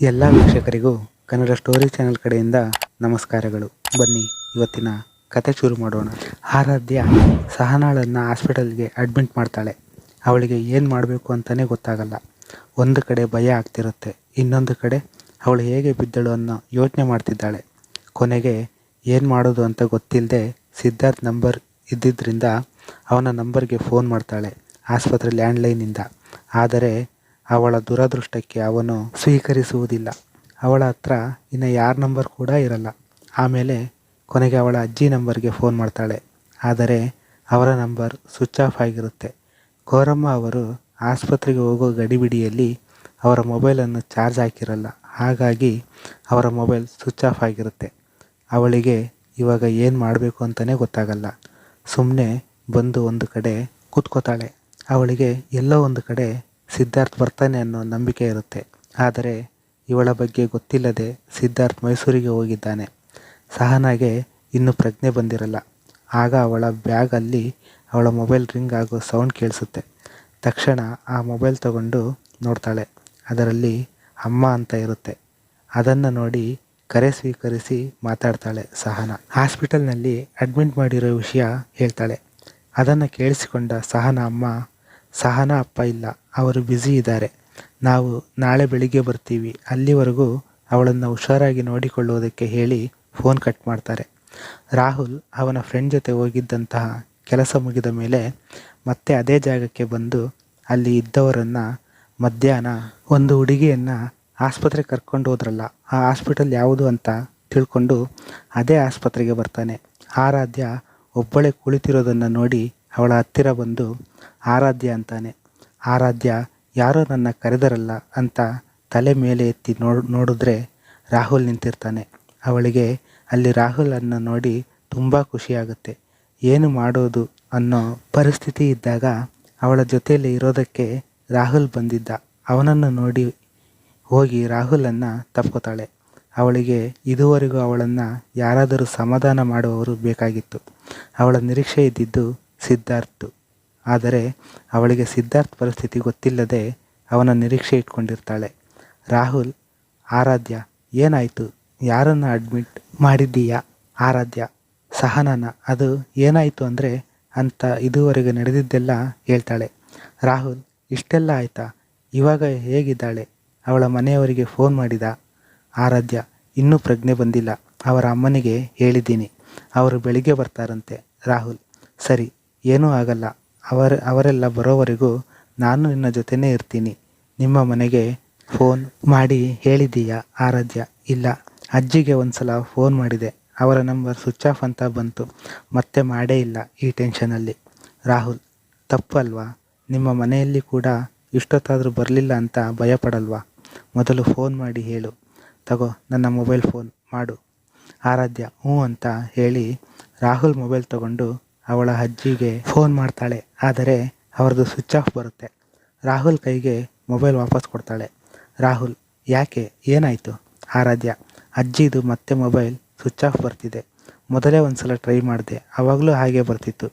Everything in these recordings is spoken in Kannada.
ಎಲ್ಲ ವೀಕ್ಷಕರಿಗೂ ಕನ್ನಡ ಸ್ಟೋರಿ ಚಾನೆಲ್ ಕಡೆಯಿಂದ ನಮಸ್ಕಾರಗಳು. ಬನ್ನಿ, ಇವತ್ತಿನ ಕತೆ ಶುರು ಮಾಡೋಣ. ಆರಾಧ್ಯ ಸಹನಾಳನ್ನು ಹಾಸ್ಪಿಟಲ್ಗೆ ಅಡ್ಮಿಟ್ ಮಾಡ್ತಾಳೆ. ಅವಳಿಗೆ ಏನು ಮಾಡಬೇಕು ಅಂತಲೇ ಗೊತ್ತಾಗಲ್ಲ. ಒಂದು ಕಡೆ ಭಯ ಆಗ್ತಿರುತ್ತೆ, ಇನ್ನೊಂದು ಕಡೆ ಅವಳು ಹೇಗೆ ಬಿದ್ದಳು ಅನ್ನೋ ಯೋಚನೆ ಮಾಡ್ತಿದ್ದಾಳೆ. ಕೊನೆಗೆ ಏನು ಮಾಡೋದು ಅಂತ ಗೊತ್ತಿಲ್ಲದೆ ಸಿದ್ಧಾರ್ಥ್ ನಂಬರ್ ಇದ್ದಿದ್ದರಿಂದ ಅವನ ನಂಬರ್ಗೆ ಫೋನ್ ಮಾಡ್ತಾಳೆ, ಆಸ್ಪತ್ರೆ ಲ್ಯಾಂಡ್ಲೈನಿಂದ ಆದರೆ ಅವಳ ದುರದೃಷ್ಟಕ್ಕೆ ಅವನು ಸ್ವೀಕರಿಸುವುದಿಲ್ಲ. ಅವಳ ಹತ್ರ ಇನ್ನು ಯಾರ ನಂಬರ್ ಕೂಡ ಇರಲ್ಲ. ಆಮೇಲೆ ಕೊನೆಗೆ ಅವಳ ಅಜ್ಜಿ ನಂಬರ್ಗೆ ಫೋನ್ ಮಾಡ್ತಾಳೆ. ಆದರೆ ಅವರ ನಂಬರ್ ಸ್ವಿಚ್ ಆಫ್ ಆಗಿರುತ್ತೆ. ಗೌರಮ್ಮ ಅವರು ಆಸ್ಪತ್ರೆಗೆ ಹೋಗೋ ಗಡಿಬಿಡಿಯಲ್ಲಿ ಅವರ ಮೊಬೈಲನ್ನು ಚಾರ್ಜ್ ಹಾಕಿರಲ್ಲ. ಹಾಗಾಗಿ ಅವರ ಮೊಬೈಲ್ ಸ್ವಿಚ್ ಆಫ್ ಆಗಿರುತ್ತೆ. ಅವಳಿಗೆ ಇವಾಗ ಏನು ಮಾಡಬೇಕು ಅಂತಲೇ ಗೊತ್ತಾಗಲ್ಲ. ಸುಮ್ಮನೆ ಬಂದು ಒಂದು ಕಡೆ ಕೂತ್ಕೋತಾಳೆ. ಅವಳಿಗೆ ಎಲ್ಲೋ ಒಂದು ಕಡೆ ಸಿದ್ಧಾರ್ಥ್ ಬರ್ತಾನೆ ಅನ್ನೋ ನಂಬಿಕೆ ಇರುತ್ತೆ. ಆದರೆ ಇವಳ ಬಗ್ಗೆ ಗೊತ್ತಿಲ್ಲದೆ ಸಿದ್ಧಾರ್ಥ್ ಮೈಸೂರಿಗೆ ಹೋಗಿದ್ದಾನೆ. ಸಹನಾಗೆ ಇನ್ನೂ ಪ್ರಜ್ಞೆ ಬಂದಿರಲ್ಲ. ಆಗ ಅವಳ ಬ್ಯಾಗಲ್ಲಿ ಅವಳ ಮೊಬೈಲ್ ರಿಂಗ್ ಆಗೋ ಸೌಂಡ್ ಕೇಳಿಸುತ್ತೆ. ತಕ್ಷಣ ಆ ಮೊಬೈಲ್ ತಗೊಂಡು ನೋಡ್ತಾಳೆ. ಅದರಲ್ಲಿ ಅಮ್ಮ ಅಂತ ಇರುತ್ತೆ. ಅದನ್ನು ನೋಡಿ ಕರೆ ಸ್ವೀಕರಿಸಿ ಮಾತಾಡ್ತಾಳೆ ಸಹನ. ಹಾಸ್ಪಿಟಲ್ನಲ್ಲಿ ಅಡ್ಮಿಟ್ ಮಾಡಿರೋ ವಿಷಯ ಹೇಳ್ತಾಳೆ. ಅದನ್ನು ಕೇಳಿಸಿಕೊಂಡ ಸಹನ ಅಮ್ಮ, ಸಹನ ಅಪ್ಪ ಇಲ್ಲ. ಅವರು ಬ್ಯುಸಿ ಇದ್ದಾರೆ. ನಾವು ನಾಳೆ ಬೆಳಿಗ್ಗೆ ಬರ್ತೀವಿ. ಅಲ್ಲಿವರೆಗೂ ಅವಳನ್ನು ಹುಷಾರಾಗಿ ನೋಡಿಕೊಳ್ಳುವುದಕ್ಕೆ ಹೇಳಿ ಫೋನ್ ಕಟ್ ಮಾಡ್ತಾರೆ. ರಾಹುಲ್ ಅವನ ಫ್ರೆಂಡ್ ಜೊತೆ ಹೋಗಿದ್ದಂತಹ ಕೆಲಸ ಮುಗಿದ ಮೇಲೆ ಮತ್ತೆ ಅದೇ ಜಾಗಕ್ಕೆ ಬಂದು ಅಲ್ಲಿ ಇದ್ದವರನ್ನು ಮಧ್ಯಾಹ್ನ ಒಂದು ಹುಡುಗಿಯನ್ನು ಆಸ್ಪತ್ರೆಗೆ ಕರ್ಕೊಂಡು ಹೋದ್ರಲ್ಲ, ಆ ಹಾಸ್ಪಿಟಲ್ ಯಾವುದು ಅಂತ ತಿಳ್ಕೊಂಡು ಅದೇ ಆಸ್ಪತ್ರೆಗೆ ಬರ್ತಾನೆ. ಆರಾಧ್ಯ ಒಬ್ಬಳೇ ಕುಳಿತಿರೋದನ್ನು ನೋಡಿ ಅವಳ ಹತ್ತಿರ ಬಂದು, ಆರಾಧ್ಯ ಅಂತಾನೆ. ಆರಾಧ್ಯ, ಯಾರೋ ನನ್ನ ಕರೆದರಲ್ಲ ಅಂತ ತಲೆ ಮೇಲೆ ಎತ್ತಿ ನೋಡ್, ನೋಡಿದ್ರೆ ರಾಹುಲ್ ನಿಂತಿರ್ತಾನೆ. ಅವಳಿಗೆ ಅಲ್ಲಿ ರಾಹುಲನ್ನು ನೋಡಿ ತುಂಬ ಖುಷಿಯಾಗುತ್ತೆ. ಏನು ಮಾಡೋದು ಅನ್ನೋ ಪರಿಸ್ಥಿತಿ ಇದ್ದಾಗ ಅವಳ ಜೊತೆಯಲ್ಲಿ ಇರೋದಕ್ಕೆ ರಾಹುಲ್ ಬಂದಿದ್ದ. ಅವನನ್ನು ನೋಡಿ ಹೋಗಿ ರಾಹುಲನ್ನು ತಪ್ಕೋತಾಳೆ. ಅವಳಿಗೆ ಇದುವರೆಗೂ ಅವಳನ್ನು ಯಾರಾದರೂ ಸಮಾಧಾನ ಮಾಡುವವರು ಬೇಕಾಗಿತ್ತು. ಅವಳ ನಿರೀಕ್ಷೆ ಇದ್ದಿದ್ದು ಸಿದ್ಧಾರ್ಥ್. ಆದರೆ ಅವಳಿಗೆ ಸಿದ್ಧಾರ್ಥ್ ಪರಿಸ್ಥಿತಿ ಗೊತ್ತಿಲ್ಲದೆ ಅವನ ನಿರೀಕ್ಷೆ ಇಟ್ಕೊಂಡಿರ್ತಾಳೆ. ರಾಹುಲ್, ಆರಾಧ್ಯ, ಏನಾಯಿತು? ಯಾರನ್ನು ಅಡ್ಮಿಟ್ ಮಾಡಿದ್ದೀಯಾ? ಆರಾಧ್ಯ, ಸಹನನ, ಅದು ಏನಾಯಿತು ಅಂದರೆ ಅಂತ ಇದುವರೆಗೆ ನಡೆದಿದ್ದೆಲ್ಲ ಹೇಳ್ತಾಳೆ. ರಾಹುಲ್, ಇಷ್ಟೆಲ್ಲ ಆಯಿತಾ? ಇವಾಗ ಹೇಗಿದ್ದಾಳೆ? ಅವಳ ಮನೆಯವರಿಗೆ ಫೋನ್ ಮಾಡಿದ? ಆರಾಧ್ಯ, ಇನ್ನೂ ಪ್ರಜ್ಞೆ ಬಂದಿಲ್ಲ. ಅವರ ಅಮ್ಮನಿಗೆ ಹೇಳಿದ್ದೀನಿ. ಅವರು ಬೆಳಿಗ್ಗೆ ಬರ್ತಾರಂತೆ. ರಾಹುಲ್, ಸರಿ, ಏನೂ ಆಗಲ್ಲ. ಅವರ, ಅವರೆಲ್ಲ ಬರೋವರೆಗೂ ನಾನು ನಿನ್ನ ಜೊತೆನೇ ಇರ್ತೀನಿ. ನಿಮ್ಮ ಮನೆಗೆ ಫೋನ್ ಮಾಡಿ ಹೇಳಿದ್ದೀಯಾ ಆರಾಧ್ಯ, ಇಲ್ಲ. ಅಜ್ಜಿಗೆ ಒಂದು ಸಲ ಫೋನ್ ಮಾಡಿದೆ. ಅವರ ನಂಬರ್ ಸ್ವಿಚ್ ಆಫ್ ಅಂತ ಬಂತು. ಮತ್ತೆ ಮಾಡೇ ಇಲ್ಲ ಈ ಟೆನ್ಷನಲ್ಲಿ. ರಾಹುಲ್, ತಪ್ಪಲ್ವಾ? ನಿಮ್ಮ ಮನೆಯಲ್ಲಿ ಕೂಡ ಇಷ್ಟೊತ್ತಾದರೂ ಬರಲಿಲ್ಲ ಅಂತ ಭಯಪಡಲ್ವಾ? ಮೊದಲು ಫೋನ್ ಮಾಡಿ ಹೇಳು. ತಗೋ, ನನ್ನ ಮೊಬೈಲ್ ಫೋನ್ ಮಾಡು. ಆರಾಧ್ಯ, ಹ್ಞೂ ಅಂತ ಹೇಳಿ ರಾಹುಲ್ ಮೊಬೈಲ್ ತಗೊಂಡು ಅವಳ ಅಜ್ಜಿಗೆ ಫೋನ್ ಮಾಡ್ತಾಳೆ. ಆದರೆ ಅವ್ರದ್ದು ಸ್ವಿಚ್ ಆಫ್ ಬರುತ್ತೆ. ರಾಹುಲ್ ಕೈಗೆ ಮೊಬೈಲ್ ವಾಪಸ್ ಕೊಡ್ತಾಳೆ. ರಾಹುಲ್, ಯಾಕೆ? ಏನಾಯಿತು? ಆರಾಧ್ಯ, ಅಜ್ಜಿದು ಮತ್ತೆ ಮೊಬೈಲ್ ಸ್ವಿಚ್ ಆಫ್ ಬರ್ತಿದೆ. ಮೊದಲೇ ಒಂದು ಸಲ ಟ್ರೈ ಮಾಡಿದೆ. ಆವಾಗಲೂ ಹಾಗೆ ಬರ್ತಿತ್ತು.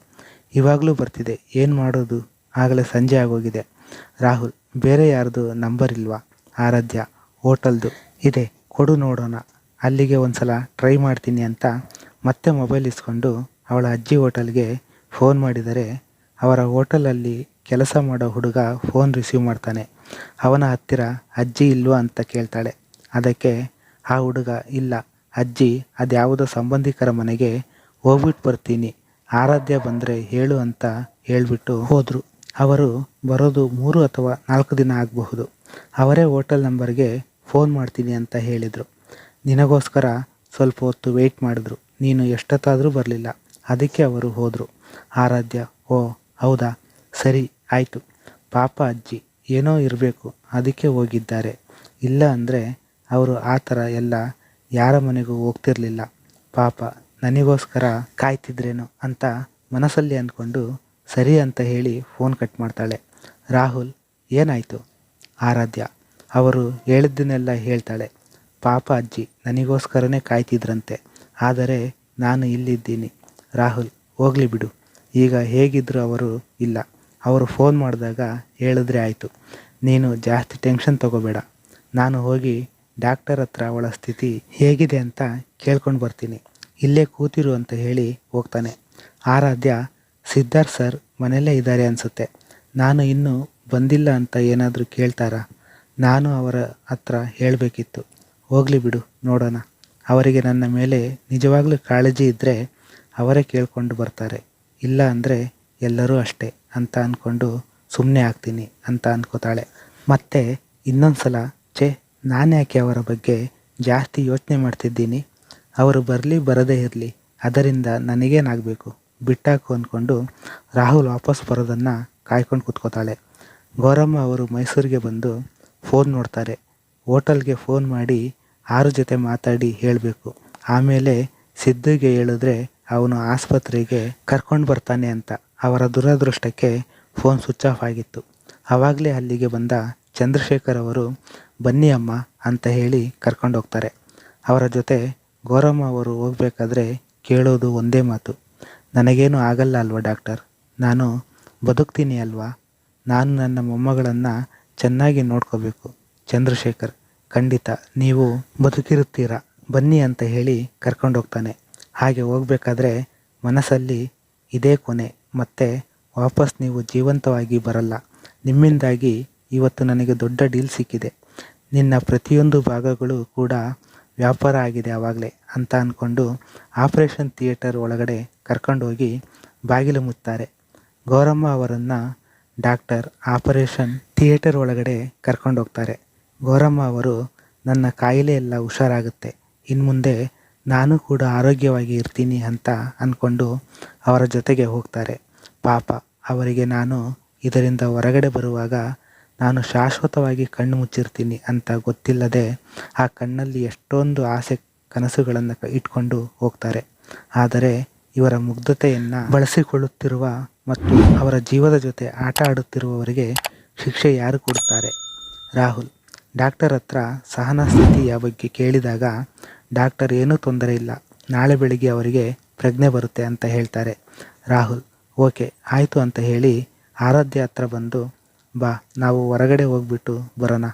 ಇವಾಗಲೂ ಬರ್ತಿದೆ. ಏನು ಮಾಡೋದು? ಆಗಲೇ ಸಂಜೆ ಆಗೋಗಿದೆ. ರಾಹುಲ್, ಬೇರೆ ಯಾರ್ದು ನಂಬರ್ ಇಲ್ವಾ? ಆರಾಧ್ಯ, ಹೋಟಲ್ದು. ಇದೆ, ಕೊಡು ನೋಡೋಣ. ಅಲ್ಲಿಗೆ ಒಂದು ಸಲ ಟ್ರೈ ಮಾಡ್ತೀನಿ ಅಂತ ಮತ್ತೆ ಮೊಬೈಲ್ ಇಸ್ಕೊಂಡು ಅವಳ ಅಜ್ಜಿ ಹೋಟೆಲ್ಗೆ ಫೋನ್ ಮಾಡಿದರೆ ಅವರ ಹೋಟೆಲಲ್ಲಿ ಕೆಲಸ ಮಾಡೋ ಹುಡುಗ ಫೋನ್ ರಿಸೀವ್ ಮಾಡ್ತಾನೆ. ಅವನ ಹತ್ತಿರ ಅಜ್ಜಿ ಇಲ್ವಾ ಅಂತ ಕೇಳ್ತಾಳೆ. ಅದಕ್ಕೆ ಆ ಹುಡುಗ, ಇಲ್ಲ, ಅಜ್ಜಿ, ಅದ್ಯಾವುದೋ ಸಂಬಂಧಿಕರ ಮನೆಗೆ ಹೋಗ್ಬಿಟ್ಟು ಬರ್ತೀನಿ, ಆರಾಧ್ಯ ಬಂದರೆ ಹೇಳು ಅಂತ ಹೇಳಿಬಿಟ್ಟು ಹೋದರು. ಅವರು ಬರೋದು ಮೂರು ಅಥವಾ ನಾಲ್ಕು ದಿನ ಆಗಬಹುದು. ಅವರೇ ಹೋಟೆಲ್ ನಂಬರ್ಗೆ ಫೋನ್ ಮಾಡ್ತೀನಿ ಅಂತ ಹೇಳಿದರು. ನಿನಗೋಸ್ಕರ ಸ್ವಲ್ಪ ಹೊತ್ತು ವೆಯ್ಟ್ ಮಾಡಿದ್ರು. ನೀನು ಎಷ್ಟೊತ್ತಾದರೂ ಬರಲಿಲ್ಲ. ಅದಕ್ಕೆ ಅವರು ಹೋದರು. ಆರಾಧ್ಯ, ಓ, ಹೌದಾ? ಸರಿ, ಆಯಿತು. ಪಾಪ ಅಜ್ಜಿ, ಏನೋ ಇರಬೇಕು, ಅದಕ್ಕೆ ಹೋಗಿದ್ದಾರೆ. ಇಲ್ಲ ಅಂದರೆ ಅವರು ಆ ಥರ ಎಲ್ಲ ಯಾರ ಮನೆಗೂ ಹೋಗ್ತಿರ್ಲಿಲ್ಲ. ಪಾಪ, ನನಗೋಸ್ಕರ ಕಾಯ್ತಿದ್ರೇನೋ ಅಂತ ಮನಸ್ಸಲ್ಲಿ ಅಂದ್ಕೊಂಡು ಸರಿ ಅಂತ ಹೇಳಿ ಫೋನ್ ಕಟ್ ಮಾಡ್ತಾಳೆ. ರಾಹುಲ್, ಏನಾಯಿತು? ಆರಾಧ್ಯ, ಅವರು ಹೇಳಿದ್ದನ್ನೆಲ್ಲ ಹೇಳ್ತಾಳೆ. ಪಾಪ ಅಜ್ಜಿ, ನನಗೋಸ್ಕರನೇ ಕಾಯ್ತಿದ್ರಂತೆ. ಆದರೆ ನಾನು ಇಲ್ಲಿದ್ದೀನಿ. ರಾಹುಲ್, ಹೋಗಲಿ ಬಿಡು. ಈಗ ಹೇಗಿದ್ದರೂ ಅವರು ಇಲ್ಲ. ಅವರು ಫೋನ್ ಮಾಡಿದಾಗ ಹೇಳಿದ್ರೆ ಆಯಿತು. ನೀನು ಜಾಸ್ತಿ ಟೆನ್ಷನ್ ತಗೋಬೇಡ. ನಾನು ಹೋಗಿ ಡಾಕ್ಟರ್ ಹತ್ರ ಅವಳ ಸ್ಥಿತಿ ಹೇಗಿದೆ ಅಂತ ಕೇಳ್ಕೊಂಡು ಬರ್ತೀನಿ. ಇಲ್ಲೇ ಕೂತಿರು ಅಂತ ಹೇಳಿ ಹೋಗ್ತಾನೆ. ಆರಾಧ್ಯ ಸಿದ್ಧಾರ್ಥ್ ಸರ್ ಮನೆಯಲ್ಲೇ ಇದ್ದಾರೆ ಅನಿಸುತ್ತೆ. ನಾನು ಇನ್ನೂ ಬಂದಿಲ್ಲ ಅಂತ ಏನಾದರೂ ಕೇಳ್ತಾರಾ? ನಾನು ಅವರ ಹತ್ರ ಹೇಳಬೇಕಿತ್ತು. ಹೋಗಲಿ ಬಿಡು, ನೋಡೋಣ. ಅವರಿಗೆ ನನ್ನ ಮೇಲೆ ನಿಜವಾಗ್ಲೂ ಕಾಳಜಿ ಇದ್ದರೆ ಅವರೇ ಕೇಳ್ಕೊಂಡು ಬರ್ತಾರೆ. ಇಲ್ಲ ಅಂದರೆ ಎಲ್ಲರೂ ಅಷ್ಟೇ ಅಂತ ಅಂದ್ಕೊಂಡು ಸುಮ್ಮನೆ ಆಗ್ತೀನಿ ಅಂತ ಅಂದ್ಕೋತಾಳೆ ಮತ್ತೆ ಇನ್ನೊಂದು ಸಲ ಛೇ, ನಾನು ಯಾಕೆ ಅವರ ಬಗ್ಗೆ ಜಾಸ್ತಿ ಯೋಚನೆ ಮಾಡ್ತಿದ್ದೀನಿ? ಅವರು ಬರಲಿ ಬರದೇ ಇರಲಿ, ಅದರಿಂದ ನನಗೇನಾಗಬೇಕು? ಬಿಟ್ಟಾಕು ಅಂದ್ಕೊಂಡು ರಾಹುಲ್ ವಾಪಸ್ ಬರೋದನ್ನು ಕಾಯ್ಕೊಂಡು ಕೂತ್ಕೋತಾಳೆ. ಗೌರಮ್ಮ ಅವರು ಮೈಸೂರಿಗೆ ಬಂದು ಫೋನ್ ನೋಡ್ತಾರೆ. ಹೋಟೆಲ್ಗೆ ಫೋನ್ ಮಾಡಿ ಆರು ಜೊತೆ ಮಾತಾಡಿ ಹೇಳಬೇಕು. ಆಮೇಲೆ ಸಿದ್ದುಗೆ ಹೇಳಿದ್ರೆ ಅವನು ಆಸ್ಪತ್ರೆಗೆ ಕರ್ಕೊಂಡು ಬರ್ತಾನೆ ಅಂತ ಅವರ ದುರದೃಷ್ಟಕ್ಕೆ ಫೋನ್ ಸ್ವಿಚ್ ಆಫ್ ಆಗಿತ್ತು. ಆವಾಗಲೇ ಅಲ್ಲಿಗೆ ಬಂದ ಚಂದ್ರಶೇಖರ್ ಅವರು, ಬನ್ನಿ ಅಮ್ಮ ಅಂತ ಹೇಳಿ ಕರ್ಕೊಂಡು ಹೋಗ್ತಾರೆ. ಅವರ ಜೊತೆ ಗೌರಮ್ಮ ಅವರು ಹೋಗಬೇಕಾದ್ರೆ ಕೇಳೋದು ಒಂದೇ ಮಾತು. ನನಗೇನು ಆಗಲ್ಲ ಅಲ್ವಾ ಡಾಕ್ಟರ್? ನಾನು ಬದುಕ್ತೀನಿ ಅಲ್ವಾ? ನಾನು ನನ್ನ ಮೊಮ್ಮಗಳನ್ನು ಚೆನ್ನಾಗಿ ನೋಡ್ಕೋಬೇಕು. ಚಂದ್ರಶೇಖರ್, ಖಂಡಿತ ನೀವು ಬದುಕಿರುತ್ತೀರಾ? ಬನ್ನಿ ಅಂತ ಹೇಳಿ ಕರ್ಕೊಂಡು ಹೋಗ್ತಾನೆ. ಹಾಗೆ ಹೋಗ್ಬೇಕಾದ್ರೆ ಮನಸ್ಸಲ್ಲಿ ಇದೇ ಕೊನೆ. ಮತ್ತೆ ವಾಪಸ್ ನೀವು ಜೀವಂತವಾಗಿ ಬರಲ್ಲ. ನಿಮ್ಮಿಂದಾಗಿ ಇವತ್ತು ನನಗೆ ದೊಡ್ಡ ಡೀಲ್ ಸಿಕ್ಕಿದೆ. ನಿನ್ನ ಪ್ರತಿಯೊಂದು ಭಾಗಗಳು ಕೂಡ ವ್ಯಾಪಾರ ಆಗಿದೆ ಆವಾಗಲೇ ಅಂತ ಅಂದ್ಕೊಂಡು ಆಪರೇಷನ್ ಥಿಯೇಟರ್ ಒಳಗಡೆ ಕರ್ಕೊಂಡೋಗಿ ಬಾಗಿಲು ಮುತ್ತಾರೆ ಗೌರಮ್ಮ ಅವರನ್ನು ಡಾಕ್ಟರ್ ಆಪರೇಷನ್ ಥಿಯೇಟರ್ ಒಳಗಡೆ ಕರ್ಕೊಂಡು ಹೋಗ್ತಾರೆ ಗೌರಮ್ಮ ಅವರು ನನ್ನ ಕಾಯಿಲೆ ಎಲ್ಲ ಹುಷಾರಾಗುತ್ತೆ. ಇನ್ನು ಮುಂದೆ ನಾನು ಕೂಡ ಆರೋಗ್ಯವಾಗಿ ಇರ್ತೀನಿ ಅಂತ ಅಂದ್ಕೊಂಡು ಅವರ ಜೊತೆಗೆ ಹೋಗ್ತಾರೆ. ಪಾಪ, ಅವರಿಗೆ ನಾನು ಇದರಿಂದ ಹೊರಗಡೆ ಬರುವಾಗ ನಾನು ಶಾಶ್ವತವಾಗಿ ಕಣ್ಣು ಮುಚ್ಚಿರ್ತೀನಿ ಅಂತ ಗೊತ್ತಿಲ್ಲದೆ ಆ ಕಣ್ಣಲ್ಲಿ ಎಷ್ಟೊಂದು ಆಸೆ ಕನಸುಗಳನ್ನು ಇಟ್ಕೊಂಡು ಹೋಗ್ತಾರೆ. ಆದರೆ ಇವರ ಮುಗ್ಧತೆಯನ್ನು ಬಳಸಿಕೊಳ್ಳುತ್ತಿರುವ ಮತ್ತು ಅವರ ಜೀವದ ಜೊತೆ ಆಟ ಆಡುತ್ತಿರುವವರಿಗೆ ಶಿಕ್ಷೆ ಯಾರು ಕೊಡುತ್ತಾರೆ? ರಾಹುಲ್, ಡಾಕ್ಟರ್ ಹತ್ರ ಸಹನಾ ಸ್ಥಿತಿಯ ಬಗ್ಗೆ ಕೇಳಿದಾಗ ಡಾಕ್ಟರ್ ಏನೂ ತೊಂದರೆ ಇಲ್ಲ. ನಾಳೆ ಬೆಳಿಗ್ಗೆ ಅವರಿಗೆ ಪ್ರಜ್ಞೆ ಬರುತ್ತೆ ಅಂತ ಹೇಳ್ತಾರೆ. ರಾಹುಲ್, ಓಕೆ, ಆಯಿತು ಅಂತ ಹೇಳಿ ಆರಾಧ್ಯ ಹತ್ರ ಬಂದು, ಬಾ, ನಾವು ಹೊರಗಡೆ ಹೋಗ್ಬಿಟ್ಟು ಬರೋಣ.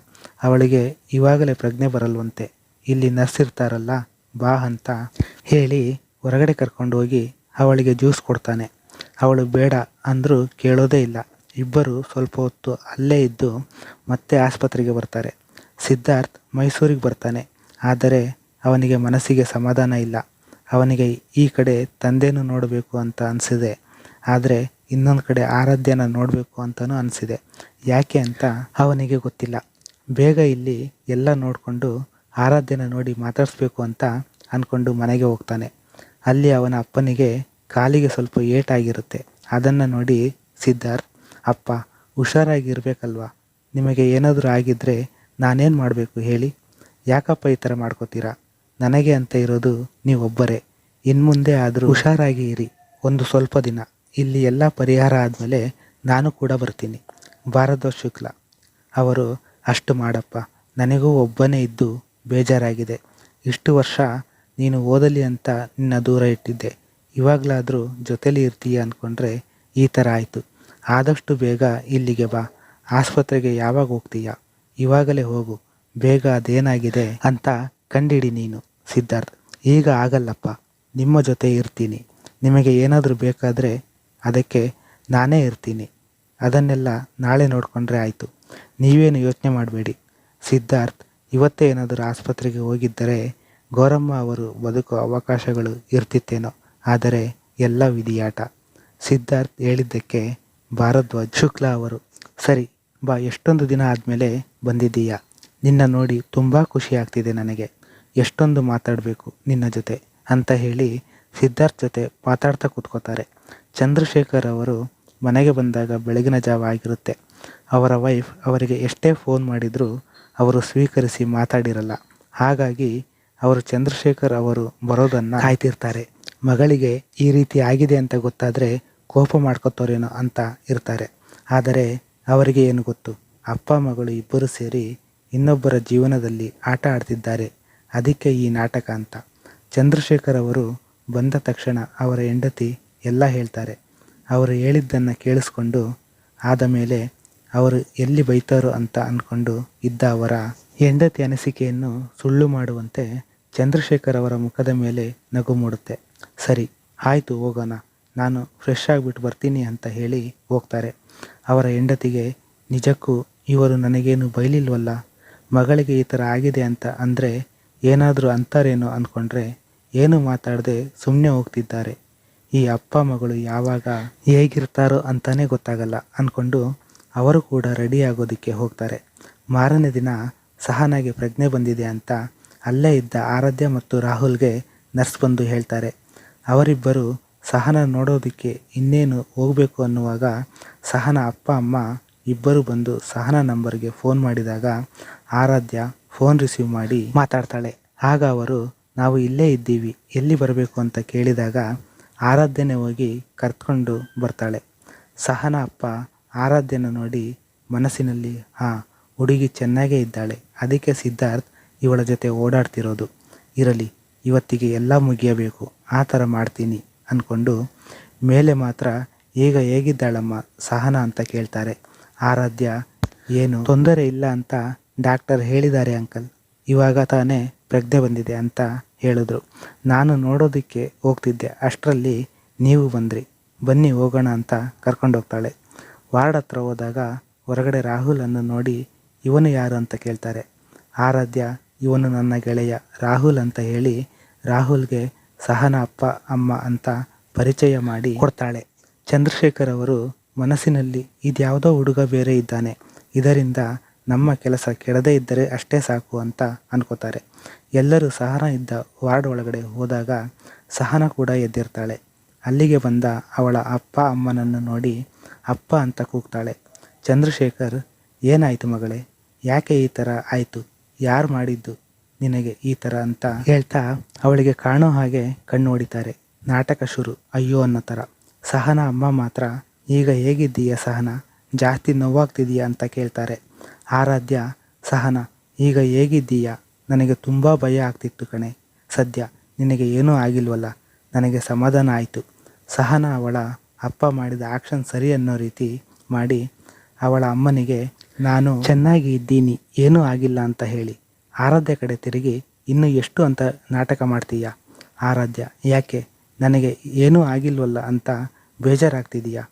ಅವಳಿಗೆ ಇವಾಗಲೇ ಪ್ರಜ್ಞೆ ಬರಲ್ವಂತೆ. ಇಲ್ಲಿ ನರ್ಸ್ ಇರ್ತಾರಲ್ಲ, ಬಾ ಅಂತ ಹೇಳಿ ಹೊರಗಡೆ ಕರ್ಕೊಂಡು ಹೋಗಿ ಅವಳಿಗೆ ಜ್ಯೂಸ್ ಕೊಡ್ತಾನೆ. ಅವಳು ಬೇಡ ಅಂದರೂ ಕೇಳೋದೇ ಇಲ್ಲ. ಇಬ್ಬರು ಸ್ವಲ್ಪ ಹೊತ್ತು ಅಲ್ಲೇ ಇದ್ದು ಮತ್ತೆ ಆಸ್ಪತ್ರೆಗೆ ಬರ್ತಾರೆ. ಸಿದ್ಧಾರ್ಥ್ ಮೈಸೂರಿಗೆ ಬರ್ತಾನೆ. ಆದರೆ ಅವನಿಗೆ ಮನಸ್ಸಿಗೆ ಸಮಾಧಾನ ಇಲ್ಲ. ಅವನಿಗೆ ಈ ಕಡೆ ತಂದೆನೂ ನೋಡಬೇಕು ಅಂತ ಅನಿಸಿದೆ. ಆದರೆ ಇನ್ನೊಂದು ಕಡೆ ಆರಾಧ್ಯನ ನೋಡಬೇಕು ಅಂತಲೂ ಅನಿಸಿದೆ. ಯಾಕೆ ಅಂತ ಅವನಿಗೆ ಗೊತ್ತಿಲ್ಲ. ಬೇಗ ಇಲ್ಲಿ ಎಲ್ಲ ನೋಡಿಕೊಂಡು ಆರಾಧ್ಯನ ನೋಡಿ ಮಾತಾಡಿಸ್ಬೇಕು ಅಂತ ಅಂದ್ಕೊಂಡು ಮನೆಗೆ ಹೋಗ್ತಾನೆ. ಅಲ್ಲಿ ಅವನ ಅಪ್ಪನಿಗೆ ಕಾಲಿಗೆ ಸ್ವಲ್ಪ ಏಟಾಗಿರುತ್ತೆ. ಅದನ್ನು ನೋಡಿ ಸಿದ್ಧಾರ್ಥ್, ಅಪ್ಪ, ಹುಷಾರಾಗಿರ್ಬೇಕಲ್ವಾ? ನಿಮಗೆ ಏನಾದರೂ ಆಗಿದ್ದರೆ ನಾನೇನು ಮಾಡಬೇಕು ಹೇಳಿ? ಯಾಕಪ್ಪ ಈ ಥರ ಮಾಡ್ಕೋತೀರಾ? ನನಗೆ ಅಂತ ಇರೋದು ನೀವೊಬ್ಬರೇ. ಇನ್ಮುಂದೆ ಆದರೂ ಹುಷಾರಾಗಿ ಇರಿ. ಒಂದು ಸ್ವಲ್ಪ ದಿನ. ಇಲ್ಲಿ ಎಲ್ಲ ಪರಿಹಾರ ಆದಮೇಲೆ ನಾನು ಕೂಡ ಬರ್ತೀನಿ. ಭಾರದ್ವಾಜ್ ಶುಕ್ಲ. ಅವರು, ಅಷ್ಟು ಮಾಡಪ್ಪ. ನನಗೂ ಒಬ್ಬನೇ ಇದ್ದು ಬೇಜಾರಾಗಿದೆ. ಇಷ್ಟು ವರ್ಷ ನೀನು ಓದಲಿ ಅಂತ ನಿನ್ನ ದೂರ ಇಟ್ಟಿದ್ದೆ. ಇವಾಗಲಾದರೂ ಜೊತೆಲಿ ಇರ್ತೀಯ ಅಂದ್ಕೊಂಡ್ರೆ ಈ ಥರ ಆಯಿತು. ಆದಷ್ಟು ಬೇಗ ಇಲ್ಲಿಗೆ ಬಾ. ಆಸ್ಪತ್ರೆಗೆ ಯಾವಾಗ ಹೋಗ್ತೀಯಾ? ಇವಾಗಲೇ ಹೋಗು. ಬೇಗ ಅದೇನಾಗಿದೆ ಅಂತ ಕಂಡಿಡಿ ನೀನು, ಸಿದ್ಧಾರ್ಥ್. ಈಗ ಆಗಲ್ಲಪ್ಪ, ನಿಮ್ಮ ಜೊತೆ ಇರ್ತೀನಿ. ನಿಮಗೆ ಏನಾದರೂ ಬೇಕಾದರೆ ಅದಕ್ಕೆ ನಾನೇ ಇರ್ತೀನಿ. ಅದನ್ನೆಲ್ಲ ನಾಳೆ ನೋಡಿಕೊಂಡ್ರೆ ಆಯಿತು. ನೀವೇನು ಯೋಚನೆ ಮಾಡಬೇಡಿ. ಸಿದ್ಧಾರ್ಥ್, ಇವತ್ತೇ ಏನಾದರೂ ಆಸ್ಪತ್ರೆಗೆ ಹೋಗಿದ್ದರೆ ಗೌರಮ್ಮ ಅವರು ಬದುಕೋ ಅವಕಾಶಗಳು ಇರ್ತಿತ್ತೇನೋ, ಆದರೆ ಎಲ್ಲ ವಿಧಿಯಾಟ. ಸಿದ್ಧಾರ್ಥ್ ಹೇಳಿದ್ದಕ್ಕೆ ಭಾರದ್ವಾಜ್ ಶುಕ್ಲಾ ಅವರು, ಸರಿ, ಬಾ, ಎಷ್ಟೊಂದು ದಿನ ಆದಮೇಲೆ ಬಂದಿದ್ದೀಯಾ? ನಿನ್ನ ನೋಡಿ ತುಂಬ ಖುಷಿ ಆಗ್ತಿದೆ ನನಗೆ. ಎಷ್ಟೊಂದು ಮಾತಾಡಬೇಕು ನಿನ್ನ ಜೊತೆ ಅಂತ ಹೇಳಿ ಸಿದ್ಧಾರ್ಥ್ ಜೊತೆ ಮಾತಾಡ್ತಾ ಕೂತ್ಕೋತಾರೆ ಚಂದ್ರಶೇಖರ್ ಅವರು ಮನೆಗೆ ಬಂದಾಗ ಬೆಳಗಿನ ಜಾವ ಆಗಿರುತ್ತೆ. ಅವರ ವೈಫ್ ಅವರಿಗೆ ಎಷ್ಟೇ ಫೋನ್ ಮಾಡಿದರೂ ಅವರು ಸ್ವೀಕರಿಸಿ ಮಾತಾಡಿರಲ್ಲ. ಹಾಗಾಗಿ ಅವರು ಚಂದ್ರಶೇಖರ್ ಅವರು ಬರೋದನ್ನು ಕಾಯ್ತಿರ್ತಾರೆ. ಮಗಳಿಗೆ ಈ ರೀತಿ ಆಗಿದೆ ಅಂತ ಗೊತ್ತಾದರೆ ಕೋಪ ಮಾಡ್ಕೋತಾರೇನೋ ಅಂತ ಇರ್ತಾರೆ. ಆದರೆ ಅವರಿಗೆ ಏನು ಗೊತ್ತು? ಅಪ್ಪ, ಮಗಳು ಇಬ್ಬರು ಸೇರಿ ಇನ್ನೊಬ್ಬರ ಜೀವನದಲ್ಲಿ ಆಟ ಆಡ್ತಿದ್ದಾರೆ. ಅದಕ್ಕೆ ಈ ನಾಟಕ ಅಂತ. ಚಂದ್ರಶೇಖರ್ ಅವರು ಬಂದ ತಕ್ಷಣ ಅವರ ಹೆಂಡತಿ ಎಲ್ಲ ಹೇಳ್ತಾರೆ. ಅವರು ಹೇಳಿದ್ದನ್ನು ಕೇಳಿಸ್ಕೊಂಡು ಆದ ಮೇಲೆ ಅವರು ಎಲ್ಲಿ ಬೈತಾರೋ ಅಂತ ಅಂದ್ಕೊಂಡು ಇದ್ದ ಅವರ ಹೆಂಡತಿ ಅನಿಸಿಕೆಯನ್ನು ಸುಳ್ಳು ಮಾಡುವಂತೆ ಚಂದ್ರಶೇಖರ್ ಅವರ ಮುಖದ ಮೇಲೆ ನಗು ಮೂಡುತ್ತೆ. ಸರಿ, ಆಯಿತು, ಹೋಗೋಣ. ನಾನು ಫ್ರೆಶ್ ಆಗಿಬಿಟ್ಟು ಬರ್ತೀನಿ ಅಂತ ಹೇಳಿ ಹೋಗ್ತಾರೆ. ಅವರ ಹೆಂಡತಿಗೆ, ನಿಜಕ್ಕೂ ಇವರು ನನಗೇನು ಬೈಲಿಲ್ವಲ್ಲ? ಮಗಳಿಗೆ ಈ ಥರ ಆಗಿದೆ ಅಂತ ಅಂದರೆ ಏನಾದರೂ ಅಂತಾರೇನೋ ಅಂದ್ಕೊಂಡ್ರೆ ಏನು ಮಾತಾಡದೆ ಸುಮ್ಮನೆ ಹೋಗ್ತಿದ್ದಾರೆ. ಈ ಅಪ್ಪ ಮಗಳು ಯಾವಾಗ ಹೇಗಿರ್ತಾರೋ ಅಂತಲೇ ಗೊತ್ತಾಗಲ್ಲ ಅಂದ್ಕೊಂಡು ಅವರು ಕೂಡ ರೆಡಿ ಆಗೋದಕ್ಕೆ ಹೋಗ್ತಾರೆ. ಮಾರನೇ ದಿನ ಸಹನಾಗೆ ಪ್ರಜ್ಞೆ ಬಂದಿದೆ ಅಂತ ಅಲ್ಲೇ ಇದ್ದ ಆರಾಧ್ಯ ಮತ್ತು ರಾಹುಲ್ಗೆ ನರ್ಸ್ ಬಂದು ಹೇಳ್ತಾರೆ. ಅವರಿಬ್ಬರು ಸಹನ ನೋಡೋದಕ್ಕೆ ಇನ್ನೇನು ಹೋಗಬೇಕು ಅನ್ನುವಾಗ ಸಹನ ಅಪ್ಪ, ಅಮ್ಮ ಇಬ್ಬರು ಬಂದು ಸಹನ ನಂಬರ್ಗೆ ಫೋನ್ ಮಾಡಿದಾಗ, ಆರಾಧ್ಯ ಫೋನ್ ರಿಸೀವ್ ಮಾಡಿ ಮಾತಾಡ್ತಾಳೆ. ಆಗ ಅವರು, ನಾವು ಇಲ್ಲೇ ಇದ್ದೀವಿ, ಎಲ್ಲಿ ಬರಬೇಕು ಅಂತ ಕೇಳಿದಾಗ ಆರಾಧ್ಯನೆ ಹೋಗಿ ಕರ್ತ್ಕೊಂಡು ಬರ್ತಾಳೆ. ಸಹನ ಅಪ್ಪ ಆರಾಧ್ಯನ ನೋಡಿ ಮನಸ್ಸಿನಲ್ಲಿ, ಹಾಂ, ಹುಡುಗಿ ಚೆನ್ನಾಗೇ ಇದ್ದಾಳೆ. ಅದಕ್ಕೆ ಸಿದ್ಧಾರ್ಥ್ ಇವಳ ಜೊತೆ ಓಡಾಡ್ತಿರೋದು. ಇರಲಿ, ಇವತ್ತಿಗೆ ಎಲ್ಲ ಮುಗಿಯಬೇಕು. ಆ ಥರ ಮಾಡ್ತೀನಿ ಅಂದ್ಕೊಂಡು ಮೇಲೆ ಮಾತ್ರ, ಈಗ ಹೇಗಿದ್ದಾಳಮ್ಮ ಸಹನ? ಅಂತ ಕೇಳ್ತಾರೆ. ಆರಾಧ್ಯ, ಏನು, ತೊಂದರೆ ಇಲ್ಲ ಅಂತ ಡಾಕ್ಟರ್ ಹೇಳಿದ್ದಾರೆ ಅಂಕಲ್. ಇವಾಗ ತಾನೇ ಪ್ರಜ್ಞೆ ಬಂದಿದೆ ಅಂತ ಹೇಳಿದ್ರು. ನಾನು ನೋಡೋದಕ್ಕೆ ಹೋಗ್ತಿದ್ದೆ. ಅಷ್ಟರಲ್ಲಿ ನೀವು ಬಂದ್ರಿ. ಬನ್ನಿ ಹೋಗೋಣ ಅಂತ ಕರ್ಕೊಂಡೋಗ್ತಾಳೆ ವಾರ್ಡ್ ಹತ್ರ ಹೋದಾಗ ಹೊರಗಡೆ ರಾಹುಲನ್ನು ನೋಡಿ, ಇವನು ಯಾರು ಅಂತ ಕೇಳ್ತಾರೆ? ಆರಾಧ್ಯ, ಇವನು ನನ್ನ ಗೆಳೆಯ ರಾಹುಲ್ ಅಂತ ಹೇಳಿ ರಾಹುಲ್ಗೆ ಸಹನ, ಅಪ್ಪ, ಅಮ್ಮ ಅಂತ ಪರಿಚಯ ಮಾಡಿ ಕೊಡ್ತಾಳೆ. ಚಂದ್ರಶೇಖರ್ ಅವರು ಮನಸ್ಸಿನಲ್ಲಿ ಇದ್ಯಾವುದೋ ಹುಡುಗ ಬೇರೆ ಇದ್ದಾನೆ. ಇದರಿಂದ ನಮ್ಮ ಕೆಲಸ ಕೆಡದೇ ಇದ್ದರೆ ಅಷ್ಟೇ ಸಾಕು ಅಂತ ಅನ್ಕೋತಾರೆ. ಎಲ್ಲರೂ ಸಹನ ಇದ್ದ ವಾರ್ಡ್ ಒಳಗಡೆ ಹೋದಾಗ ಸಹನ ಕೂಡ ಎದ್ದಿರ್ತಾಳೆ. ಅಲ್ಲಿಗೆ ಬಂದ ಅವಳ ಅಪ್ಪ ಅಮ್ಮನನ್ನು ನೋಡಿ ಅಪ್ಪ ಅಂತ ಕೂಗ್ತಾಳೆ. ಚಂದ್ರಶೇಖರ್, ಏನಾಯಿತು ಮಗಳೇ? ಯಾಕೆ ಈ ಥರ ಆಯಿತು? ಯಾರು ಮಾಡಿದ್ದು? ನಿನಗೆ ಈ ಥರ ಅಂತ ಹೇಳ್ತಾ ಅವಳಿಗೆ ಕಾಣೋ ಹಾಗೆ ಕಣ್ಣು ಹೊಡಿತಾರೆ ನಾಟಕ ಶುರು. ಅಯ್ಯೋ ಅನ್ನೋ ಥರ ಸಹನ ಅಮ್ಮ ಮಾತ್ರ, ಈಗ ಹೇಗಿದ್ದೀಯ ಸಹನ? ಜಾಸ್ತಿ ನೋವಾಗ್ತಿದೆಯಾ ಅಂತ ಕೇಳ್ತಾರೆ. ಆರಾಧ್ಯ, ಸಹನ, ಈಗ ಹೇಗಿದ್ದೀಯಾ? ನನಗೆ ತುಂಬ ಭಯ ಆಗ್ತಿತ್ತು ಕಣೆ. ಸದ್ಯ ನಿನಗೆ ಏನೂ ಆಗಿಲ್ವಲ್ಲ? ನನಗೆ ಸಮಾಧಾನ ಆಯಿತು. ಸಹನ ಅವಳ ಅಪ್ಪ ಮಾಡಿದ ಆಕ್ಷನ್ ಸರಿ ಅನ್ನೋ ರೀತಿ ಮಾಡಿ, ಅವಳ ಅಮ್ಮನಿಗೆ, ನಾನು ಚೆನ್ನಾಗಿ ಇದ್ದೀನಿ, ಏನೂ ಆಗಿಲ್ಲ ಅಂತ ಹೇಳಿ. ಆರಾಧ್ಯ ಕಡೆ ತಿರುಗಿ, ಇನ್ನು ಎಷ್ಟು ಅಂತ ನಾಟಕ ಮಾಡ್ತೀಯಾ? ಆರಾಧ್ಯ, ಯಾಕೆ? ನನಗೆ ಏನೂ ಆಗಿಲ್ವಲ್ಲ ಅಂತ ಬೇಜಾರಾಗ್ತಿದೀಯಾ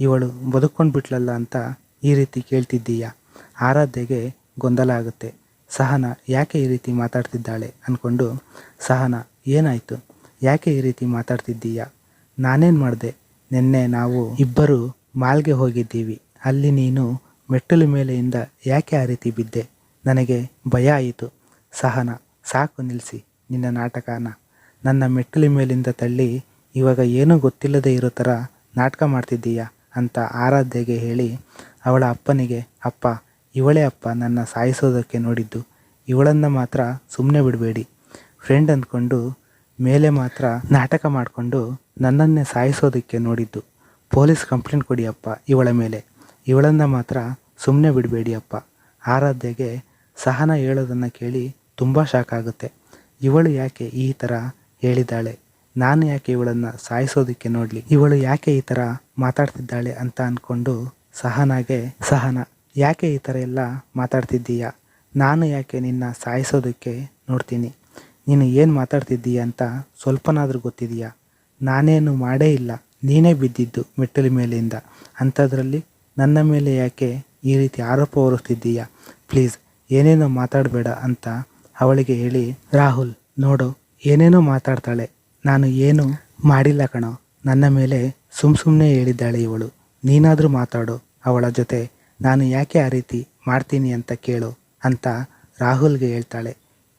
ಇವಳು ಬದುಕೊಂಡು ಬಿಟ್ಲಲ್ಲ ಅಂತ ಈ ರೀತಿ ಕೇಳ್ತಿದ್ದೀಯಾ? ಆರಾಧ್ಯಗೆ ಗೊಂದಲ ಆಗುತ್ತೆ. ಸಹನ ಯಾಕೆ ಈ ರೀತಿ ಮಾತಾಡ್ತಿದ್ದಾಳೆ ಅಂದ್ಕೊಂಡು ಸಹನ, ಏನಾಯಿತು? ಯಾಕೆ ಈ ರೀತಿ ಮಾತಾಡ್ತಿದ್ದೀಯಾ? ನಾನೇನು ಮಾಡಿದೆ? ನಿನ್ನೆ ನಾವು ಇಬ್ಬರು ಮಾಲ್ಗೆ ಹೋಗಿದ್ದೀವಿ. ಅಲ್ಲಿ ನೀನು ಮೆಟ್ಟಲು ಮೇಲೆಯಿಂದ ಯಾಕೆ ಆ ರೀತಿ ಬಿದ್ದೆ? ನನಗೆ ಭಯ ಆಯಿತು. ಸಹನ, ಸಾಕು ನಿಲ್ಲಿಸಿ ನಿನ್ನ ನಾಟಕನ. ನನ್ನ ಮೆಟ್ಟಲು ಮೇಲಿಂದ ತಳ್ಳಿ ಇವಾಗ ಏನೂ ಗೊತ್ತಿಲ್ಲದೆ ಇರೋ ಥರ ನಾಟಕ ಮಾಡ್ತಿದ್ದೀಯಾ ಅಂತ ಆರಾಧ್ಯಗೆ ಹೇಳಿ ಅವಳ ಅಪ್ಪನಿಗೆ, ಅಪ್ಪ ಇವಳೇ ಅಪ್ಪ ನನ್ನ ಸಾಯಿಸೋದಕ್ಕೆ ನೋಡಿದ್ದು. ಇವಳನ್ನು ಮಾತ್ರ ಸುಮ್ಮನೆ ಬಿಡಬೇಡಿ. ಫ್ರೆಂಡ್ ಅಂದ್ಕೊಂಡು ಮೇಲೆ ಮಾತ್ರ ನಾಟಕ ಮಾಡಿಕೊಂಡು ನನ್ನನ್ನೇ ಸಾಯಿಸೋದಕ್ಕೆ ನೋಡಿದ್ದು. ಪೊಲೀಸ್ ಕಂಪ್ಲೇಂಟ್ ಕೊಡಿ ಅಪ್ಪ ಇವಳ ಮೇಲೆ. ಇವಳನ್ನು ಮಾತ್ರ ಸುಮ್ಮನೆ ಬಿಡಬೇಡಿ ಅಪ್ಪ. ಆರಾಧ್ಯಗೆ ಸಹನ ಹೇಳೋದನ್ನು ಕೇಳಿ ತುಂಬ ಶಾಕ್ ಆಗುತ್ತೆ. ಇವಳು ಯಾಕೆ ಈ ಥರ ಹೇಳಿದ್ದಾಳೆ? ನಾನು ಯಾಕೆ ಇವಳನ್ನು ಸಾಯಿಸೋದಕ್ಕೆ ನೋಡಲಿ? ಇವಳು ಯಾಕೆ ಈ ಥರ ಮಾತಾಡ್ತಿದ್ದಾಳೆ ಅಂತ ಅಂದ್ಕೊಂಡು ಸಹನಾಗೆ ಸಹನ ಯಾಕೆ ಈ ಥರ ಎಲ್ಲ ಮಾತಾಡ್ತಿದ್ದೀಯಾ? ನಾನು ಯಾಕೆ ನಿನ್ನ ಸಾಯಿಸೋದಕ್ಕೆ ನೋಡ್ತೀನಿ. ನೀನು ಏನು ಮಾತಾಡ್ತಿದ್ದೀಯ ಅಂತ ಸ್ವಲ್ಪನಾದರೂ ಗೊತ್ತಿದೆಯಾ? ನಾನೇನು ಮಾಡೇ ಇಲ್ಲ. ನೀನೇ ಬಿದ್ದಿದ್ದು ಮೆಟ್ಟಲು ಮೇಲಿಂದ. ಅಂಥದ್ರಲ್ಲಿ ನನ್ನ ಮೇಲೆ ಯಾಕೆ ಈ ರೀತಿ ಆರೋಪ ಹೊರಿಸ್ತಿದ್ದೀಯಾ? ಪ್ಲೀಸ್, ಏನೇನೋ ಮಾತಾಡಬೇಡ ಅಂತ ಅವಳಿಗೆ ಹೇಳಿ, ರಾಹುಲ್, ನೋಡು, ಏನೇನೋ ಮಾತಾಡ್ತಾಳೆ. ನಾನು ಏನು ಮಾಡಿಲ್ಲ ಕಣೋ. ನನ್ನ ಮೇಲೆ ಸುಮ್ ಸುಮ್ಮನೆ ಹೇಳಿದ್ದಾಳೆ ಇವಳು. ನೀನಾದರೂ ಮಾತಾಡು ಅವಳ ಜೊತೆ. ನಾನು ಯಾಕೆ ಆ ರೀತಿ ಮಾಡ್ತೀನಿ ಅಂತ ಕೇಳು ಅಂತ ರಾಹುಲ್ಗೆ ಹೇಳ್ತಾಳೆ.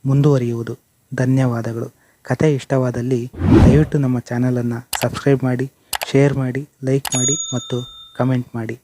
ಮುಂದುವರಿಯುವುದು. ಧನ್ಯವಾದಗಳು. ಕತೆ ಇಷ್ಟವಾದಲ್ಲಿ ದಯವಿಟ್ಟು ನಮ್ಮ ಚಾನಲನ್ನು ಸಬ್ಸ್ಕ್ರೈಬ್ ಮಾಡಿ, ಶೇರ್ ಮಾಡಿ, ಲೈಕ್ ಮಾಡಿ ಮತ್ತು ಕಮೆಂಟ್ ಮಾಡಿ.